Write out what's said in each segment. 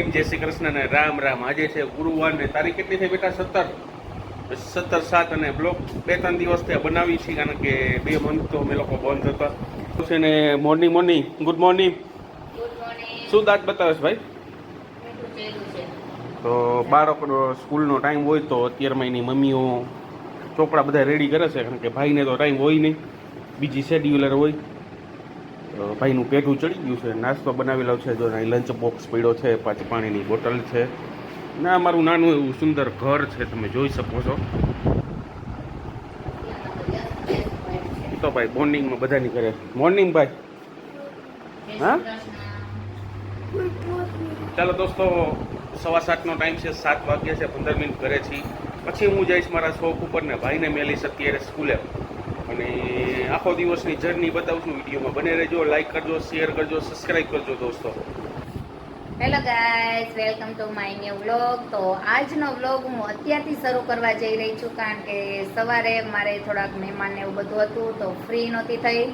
Good જય શ્રી કૃષ્ણ અને રામ રામ. આજે છે ગુરુવાર ને તારીખ કેટલી થઈ બેટા? સત્તર. સત્તર સાત અને બ્લોક બે ત્રણ દિવસ ત્યાં બનાવી છે કારણ કે બે મંથ તો અમે લોકો બંધ હતા. છે ને મોર્નિંગ મોર્નિંગ ગુડ મોર્નિંગ શું દાંત બતાવે છે ભાઈ તો બાળકો સ્કૂલનો ટાઈમ હોય તો અત્યારમાં એની મમ્મીઓ ચોપડા બધા રેડી કરે છે કારણ કે ભાઈને તો ટાઈમ હોય નહીં. બીજી શેડ્યુલર હોય. ભાઈનું પેઢું ચડી ગયું છે. નાસ્તો બનાવેલો છે. જો અહીં લંચ બોક્સ પડ્યો છે. પાછી પાણીની બોટલ છે. ને, અમારું નાનું એવું સુંદર ઘર છે. તમે જોઈ શકો છો. તો ભાઈ મોર્નિંગમાં બધાની કરે મોર્નિંગ ભાઈ. હા? ચાલો દોસ્તો, સવા સાતનો ટાઈમ છે. સાત વાગ્યા છે. પંદર મિનિટ ઘરે છીએ. પછી હું જઈશ મારા શોખ ઉપર ને ભાઈને મેલીશ અત્યારે સ્કૂલે. અને આખો દિવસની જર્ની બતાવું છું વિડીયોમાં. બને રહેજો લાઈક કરજો શેર કરજો સબસ્ક્રાઈબ કરજો દોસ્તો. Hello guys welcome to my new vlog તો આજનો વ્લોગ હું અત્યારથી શરૂ કરવા જઈ રહી છું કારણ કે સવારે મારે થોડાક મહેમાન ને એવું બધું હતું તો ફ્રી નહોતી થઈ.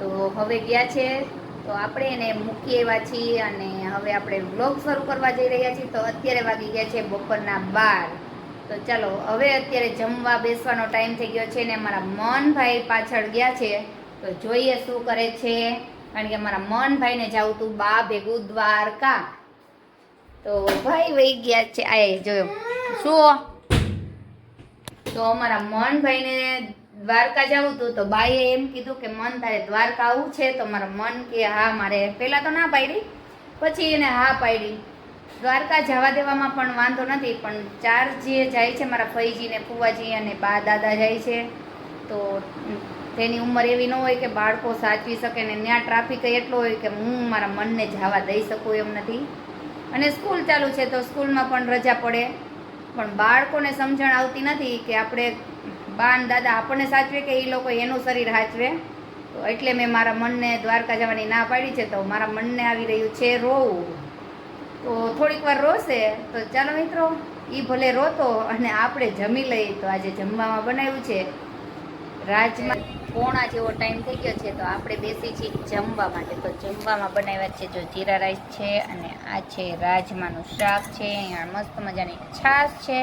તો હવે ગયા છે. તો આપણે એને મૂકી એવા છીએ અને હવે આપણે વ્લોગ શરૂ કરવા જઈ રહ્યા છીએ. તો અત્યારે વાગી ગયા છે બપોરના બાર. તો ચાલો, હવે અત્યારે જમવા બેસવાનો ટાઈમ થઈ ગયો છે ને મારા મનભાઈ પાછળ ગયા છે. તો જોઈએ શું કરે છે. કારણ કે મારા મનભાઈને જાઉં તું બા ભેગું દ્વારકા. તો ભાઈ વહી ગયા છે. આ જોયો. શું તો અમારા મનભાઈને દ્વારકા જવું હતું તો બાઈએ એમ કીધું કે, મન તારે દ્વારકા આવવું છે. તો મારા મન કે, હા, મારે પહેલાં તો ના પાડી. પછી એને હા પાડી. દ્વારકા જવા દેવામાં પણ વાંધો નથી, પણ ચાર જે જાય છે મારા ફઈજીને ફુવાજી અને બા દાદા જાય છે, તો તેની ઉંમર એવી ન હોય કે બાળકો સાચવી શકે ને ત્યાં ટ્રાફિક એટલો હોય કે હું મારા મનને જવા દઈ શકું એમ નથી. અને સ્કૂલ ચાલુ છે તો સ્કૂલમાં પણ રજા પડે, પણ બાળકોને સમજણ આવતી નથી કે આપણે બાન દાદા આપણને સાચવે કે એ લોકો એનું શરીર સાચવે. તો એટલે મેં મારા મનને દ્વારકા જવાની ના પાડી છે, તો મારા મનને આવી રહ્યું છે રોવું. તો થોડીક વાર રોશે. તો ચાલો મિત્રો એ ભલે રોતો અને આપણે જમી લઈએ. તો આજે જમવામાં બનાવ્યું છે રાજમા પોણા જેવો ટાઈમ થઈ ગયો છે, તો આપણે બેસી છીએ જમવા માટે. તો જમવામાં બનાવ્યા છે જો જીરા રાઈસ છે અને આ છે રાજમાનું શાક છે. અહીંયા મસ્ત મજાની છાશ છે.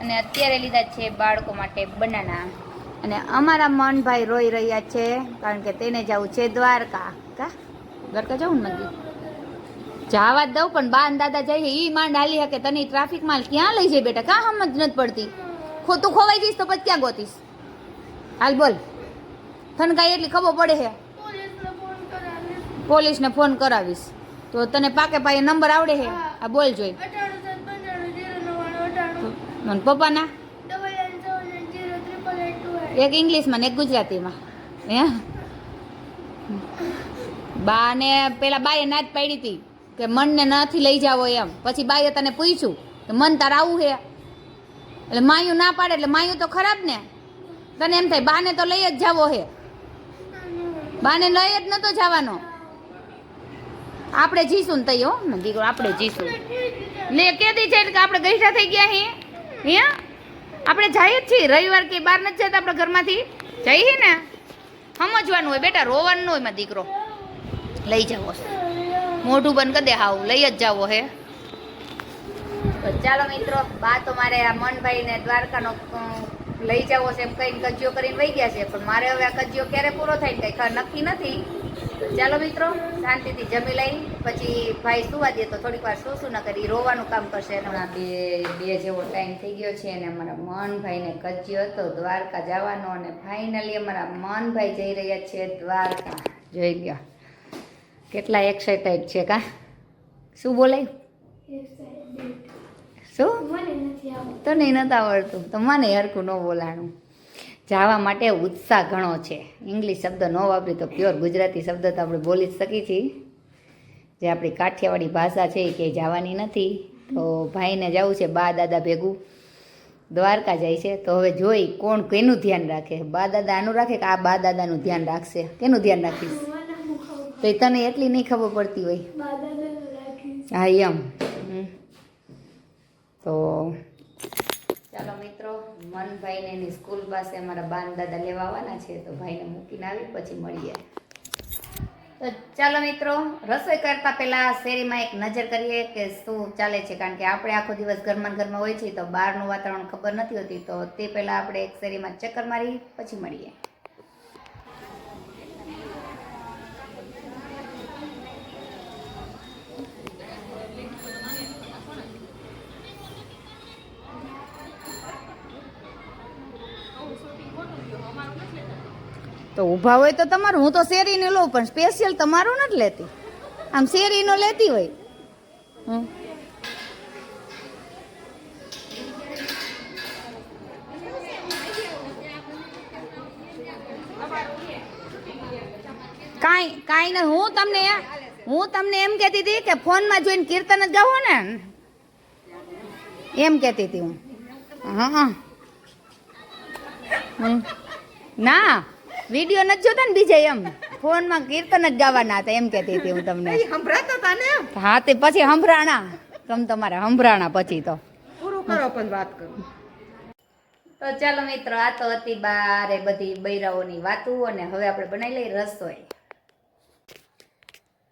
અને અત્યારે લીધા છે બાળકો માટે બનાના. અને અમારા મનભાઈ રોઈ રહ્યા છે, કારણ કે તેને જવું છે દ્વારકા. કા? દ્વારકા જવું મંદિર જવા જ દઉં પણ બા દાદા જઈએ એ માંડ હાલી હકે તને ટ્રાફિક માલ ક્યાં લઈ જાય બેટા? કાં સમજ નથી પડતી. ખોટું ખોવાઈ જઈશ તો પછી ક્યાં ગોતીશ? હાલ બોલ. તને કાંઈ એટલી ખબર પડે છે પોલીસને ફોન કરાવીશ. તો તને પાકે પાયે નંબર આવડે છે આ બોલ જોઈ. મને પપ્પાના? એક ઇંગ્લિશમાં ને એક ગુજરાતીમાં. હે? બા ને પેલા બાએ ના જ પાડી હતી. કે મનને નથી લઈ જાવો એમ. પછી બાઈએ તને પૂછ્યું કે મન તાર આવું છે એટલે માયું ના પાડે એટલે માયું તો ખરાબ ને. તને એમ થાય બાને તો લઈ જ જાવો હે. બાને લઈ જ નતો જવાનો. આપણે જીશું ને તઈ હો. ને દીકરો આપણે જીશું લે કેદી છે? કે આપણે ગઈઠા થઈ ગયા હે. હે? આપણે જઈએ જ છીએ. રવિવાર કે બહાર નથી જતા આપણે ઘરમાંથી. જઈએ ને. સમજવાનું હોય બેટા, રોવાનું હોયમાં દીકરો. લઈ જાવો મોઢું બંધ કરી દે હાવ લઈ જ જાવો હે. તો ચાલો મિત્રો બા તો મારે આ મનભાઈ ને દ્વારકાનો લઈ જાવો છે એમ કઈ કજિયો કરીને વહી ગયા છે પણ મારે હવે આ કજિયો ક્યારે પૂરો થાય કઈ નક્કી નથી. ચાલો મિત્રો શાંતિથી જમી લઈ પછી ભાઈ સુવા દે તો થોડીક વાર શું શું ન કરી રોવાનું કામ કરશે હમણાં બે બે જેવો ટાઈમ થઈ ગયો છે અને અમારા મનભાઈને કજિયો હતો દ્વારકા જવાનો અને ફાઇનલી અમારા મનભાઈ જઈ રહ્યા છે દ્વારકા. જોઈ ગયા કેટલા એક્સાઇટેડ છે કા? શું બોલાય શું? તો નહીં નતું આવડતું. તો મને હરખું ન બોલાણું. જવા માટે ઉત્સાહ ઘણો છે. ઇંગ્લિશ શબ્દ ન વાપરી તો પ્યોર ગુજરાતી શબ્દ તો આપણે બોલી જ શકીએ છીએ. જે આપણી કાઠિયાવાડી ભાષા છે એ ક્યાંય જવાની નથી. તો ભાઈને જવું છે, બા દાદા ભેગું. દ્વારકા જાય છે. તો હવે જોઈ કોણ કેનું ધ્યાન રાખે. બા દાદા આનું રાખે કે આ બા દાદાનું ધ્યાન રાખશે? કેનું ધ્યાન રાખીશ? તો એ તને એટલી નહીં ખબર પડતી હોય. હા, એમ. તો ચાલો મિત્રો, મનભાઈને એની સ્કૂલ પાસે અમારા બાન દાદા લેવા આવવાના છે, તો ભાઈને મૂકીને આવી, પછી મળીએ. તો ચાલો મિત્રો, રસોઈ કરતાં પહેલાં શેરીમાં એક નજર કરીએ કે શું ચાલે છે, કારણ કે આપણે આખો દિવસ ઘરમાં ઘરમાં હોય છે, તો બહારનું વાતાવરણ ખબર નથી હોતી, તો તે પહેલાં આપણે એક શેરીમાં ચક્કર મારી, પછી મળીએ. તો ઊભા હોય તો તમારું. હું તો શેરીને લઉં, પણ સ્પેશિયલ તમારું નથી લેતી. આમ શેરીનો લેતી હોય. હમ. કાંઈ કાંઈ નહીં હું તમને હું તમને એમ કહેતી હતી કે ફોનમાં જોઈને કીર્તન જ ગાવો ને. એમ કહેતી હતી હું. હા. ના. વીડિયો નથી જોતા ને બીજે એમ. ફોનમાં કીર્તન જ ગાવાના હતા એમ કહેતી હતી હું તમને. સંભળાતા હતા ને હા તે પછી સંભરાણા તમ તમારે સંભરાણા પછી તો. પૂરું કરો પણ વાત કરો. તો ચાલો મિત્રો આ તો હતી બારે બધી બૈરાઓની વાતો અને હવે આપણે બનાવી લઈએ રસોઈ.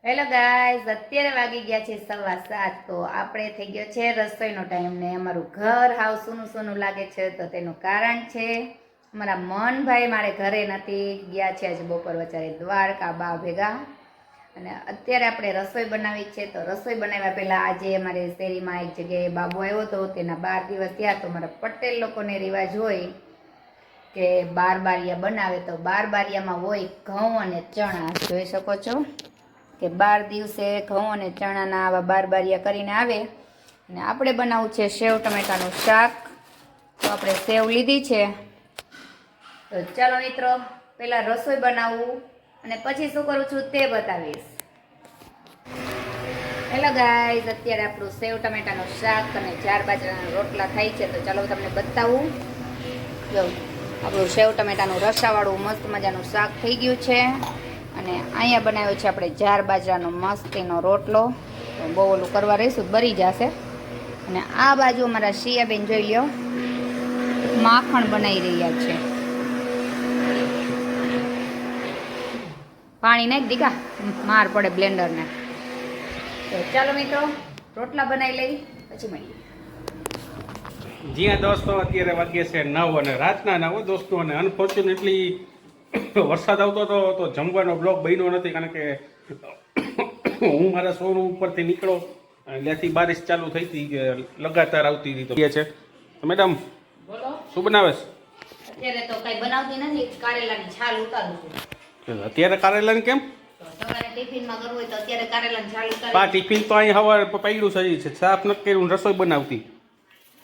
હેલો ગાઈઝ અત્યારે વાગી ગયા છે સવા સાત તો આપણે થઈ ગયો છે રસોઈનો ટાઈમ ને અમારું ઘર હાવ સૂનું સૂનું લાગે છે તો તેનું કારણ છે અમારા મનભાઈ મારે ઘરે નથી ગયા છે આજે બપોર વચારે દ્વારકા બા ભેગા. અને અત્યારે આપણે રસોઈ બનાવી છે, તો રસોઈ બનાવ્યા પહેલાં આજે અમારે શેરીમાં એક જગ્યાએ બાબુ આવ્યો હતો તેના બાર દિવસ થયા, તો મારા પટેલ લોકોને રિવાજ હોય કે બાર બારિયા બનાવે, તો બાર બારિયામાં હોય ઘઉં અને ચણા. જોઈ શકો છો કે બાર દિવસે ઘઉં અને ચણાના આવા બાર બારિયા કરીને આવે. અને આપણે બનાવવું છે સેવ ટમેટાનું શાક. તો આપણે સેવ લીધી છે. તો ચાલો મિત્રો, પહેલાં રસોઈ બનાવવું અને પછી શું કરું છું તે બતાવીશ. હેલો ગાઈઝ અત્યારે આપણું સેવ ટમેટાનું શાક અને ચાર બાજરાના રોટલા થાય છે, તો ચાલો તમને બતાવું. જો, આપણું સેવ ટમેટાનું રસાવાળું મસ્ત મજાનું શાક થઈ ગયું છે. અને અહીંયા બનાવ્યો છે આપણે ચાર બાજરાનો મસ્તીનો રોટલો. બહુ ઓલું કરવા રહીશું, બરી જશે. અને આ બાજુ અમારા શિયાબેન જોઈ લ્યો, માખણ બનાવી રહ્યા છે. પાણી નાખ દીધા. માર પડે બ્લેન્ડરને તો ચાલો મિત્રો રોટલા બનાવી લઈ પછી મળીએ. જ્યાં દોસ્તો અત્યારે વાગ્યે છે નવ અને રાતના નવ દોસ્તો અને અનફોર્ચ્યુનેટલી વરસાદ આવતો હતો તો જમવાનો બ્લોક બન્યો નથી કારણ કે હું મારા શોરૂમ ઉપરથી નીકળો અને ત્યાંથી બારિશ ચાલુ થઈ હતી કે લગાતાર આવતી હતી. છે. તો મેડમ બોલો. શું બનાવે અત્યારે તો કઈ બનાવતી નથી કારેલાની છાલ ઉતારું છું છે. અત્યારે કારેલાને કેમ? પા ટિફિન તો અહીં હવાર પડ્યું હજી છે. સાફ નથી કર્યું રસોઈ બનાવતી.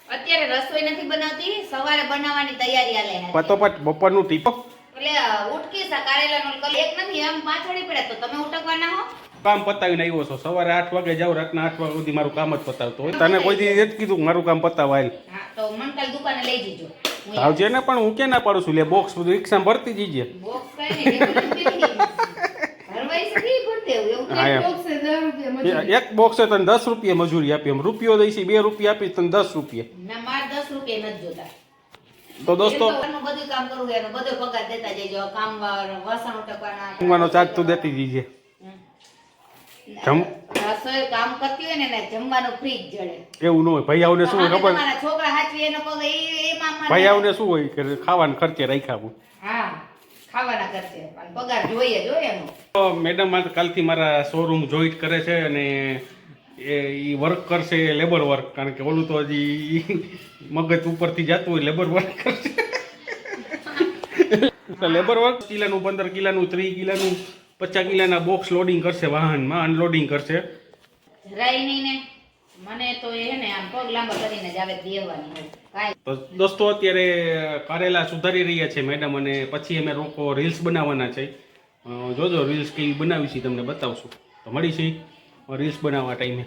અત્યારે રસોઈ નથી બનાવતી સવારે બનાવવાની તૈયારી આલે છે. પતોપત બપોરનું ટીપો. એટલે ઉટકી સા કારેલાનો કલ. એક નથી આમ પાછળી પડે તો તમે ઉટકવાના હો. કામ પતાવીને આવ્યો છો. સવારે આઠ વાગે જાઉં રાતના આઠ વાગ્યા સુધી મારું કામ જ પતાવતો હોય. તને કોઈ દી એ જ કીધું મારું કામ પતાવાય. હા તો મનકાલ દુકાને લઈ જજો. આવજે ને પણ હું કે ના પાડું છું? લે બોક્સ બધું રિક્ષામાં ભરતી જઈએ બોક્સ કઈ નહીં ભરવાઈ સકી ભરતે એવું હા, એમ. બોક્સ છે, દસ રૂપિયા મજૂરી. એ- એક બોક્સ તને દસ રૂપિયા મજૂરી આપી એમ રૂપિયો દઈશ બે રૂપિયા આપી તને દસ રૂપિયા. ના માર દસ રૂપિયા નથી જોતા. તો દોસ્તો બધું કામ કરવું એનો બધો પગાર દેતા જજો કામ વાસણ ઉટકવાના જમવાનો ચાર્જ તું દેતી દીજે જમ રસોઈ કામ કરતી હોય ને જમવાનું ફ્રી જ જડે. એવું ન હોય ભૈયાઓને શું ખબર? છોકરા હાચવી એનો પગ એ એમાં મને- ભૈયાઓને શું હોય કે ખાવાના ખર્ચે રાખ્યા હું હા. ખાવાના કરશે. પણ પગાર જોઈએ જોઈએ એનો. મેડમ આ કાલથી મારા શોરૂમ જોઈન્ટ કરે છે અને એ ઈ વર્ક કરશે લેબર વર્ક કારણ કે ઓલું તો હજી મગજ ઉપરથી જતું હોય લેબર વર્ક કરશે. તો લેબર વર્ક કિલાનું પંદર કિલાનું ત્રીસ કિલાનું પચાસ કિલાના બોક્સ લોડિંગ કરશે વાહનમાં અનલોડિંગ કરશે. જરાય નહીં ને. મને દોસ્તો, અત્યારે કારેલા સુધારી રહ્યા છે મેડમ અને પછી અમે લોકો રીલ્સ બનાવવાના છે. જોજો રીલ્સ કેવી બનાવી છે તમને બતાવશું. તો મળીશું રીલ્સ બનાવવા ટાઈમે